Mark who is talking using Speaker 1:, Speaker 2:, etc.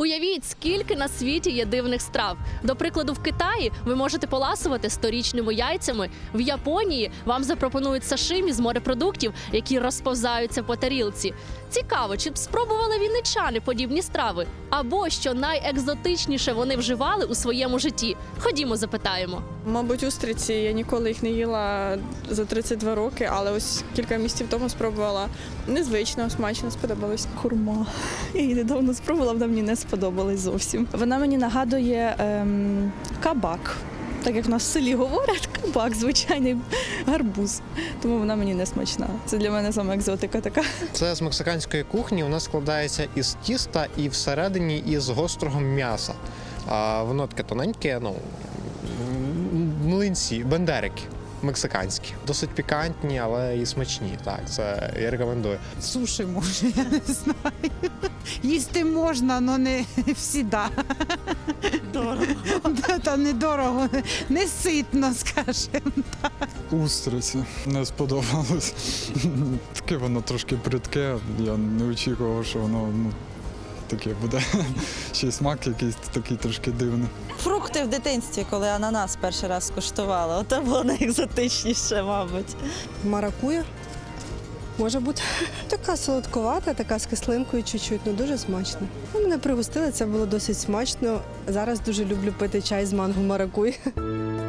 Speaker 1: Уявіть, скільки на світі є дивних страв. До прикладу, в Китаї ви можете поласувати сторічними яйцями. В Японії вам запропонують сашимі з морепродуктів, які розповзаються по тарілці. Цікаво, чи б спробували вінничани подібні страви? Або що найекзотичніше вони вживали у своєму житті? Ходімо, запитаємо.
Speaker 2: Мабуть, устриці. Я ніколи їх не їла за 32 роки, але ось кілька місяців тому спробувала. Незвично, смачно, сподобалось.
Speaker 3: Хурма. Я її недавно спробувала, вона мені не сподобалась зовсім. Вона мені нагадує ем, кабак. Так як в нас в селі говорять, кабак, звичайний гарбуз. Тому вона мені не смачна. Це для мене саме екзотика така.
Speaker 4: Це з мексиканської кухні. Вона складається із тіста і всередині із гострого м'яса. А воно таке тоненьке, ну млинці, бендерики. Мексиканські, досить пікантні, але і смачні. Так, це я рекомендую.
Speaker 5: Суші може, я не знаю. Їсти можна, але не всіда. Дорого. Та недорого, не ситно, скажімо.
Speaker 6: Устриці не сподобалось. Таке воно трошки бридке. Я не очікував, що воно ну, таке буде. Ще й смак якийсь такий трошки дивний.
Speaker 7: Фрукти в дитинстві, коли ананас перший раз скуштувала. Ото було найекзотичніше, мабуть.
Speaker 8: Маракуя. Може бути. Така солодкувата, така з кислинкою чуть-чуть, ну дуже смачно. Ну, мене пригостили, це було досить смачно. Зараз дуже люблю пити чай з манго маракуй.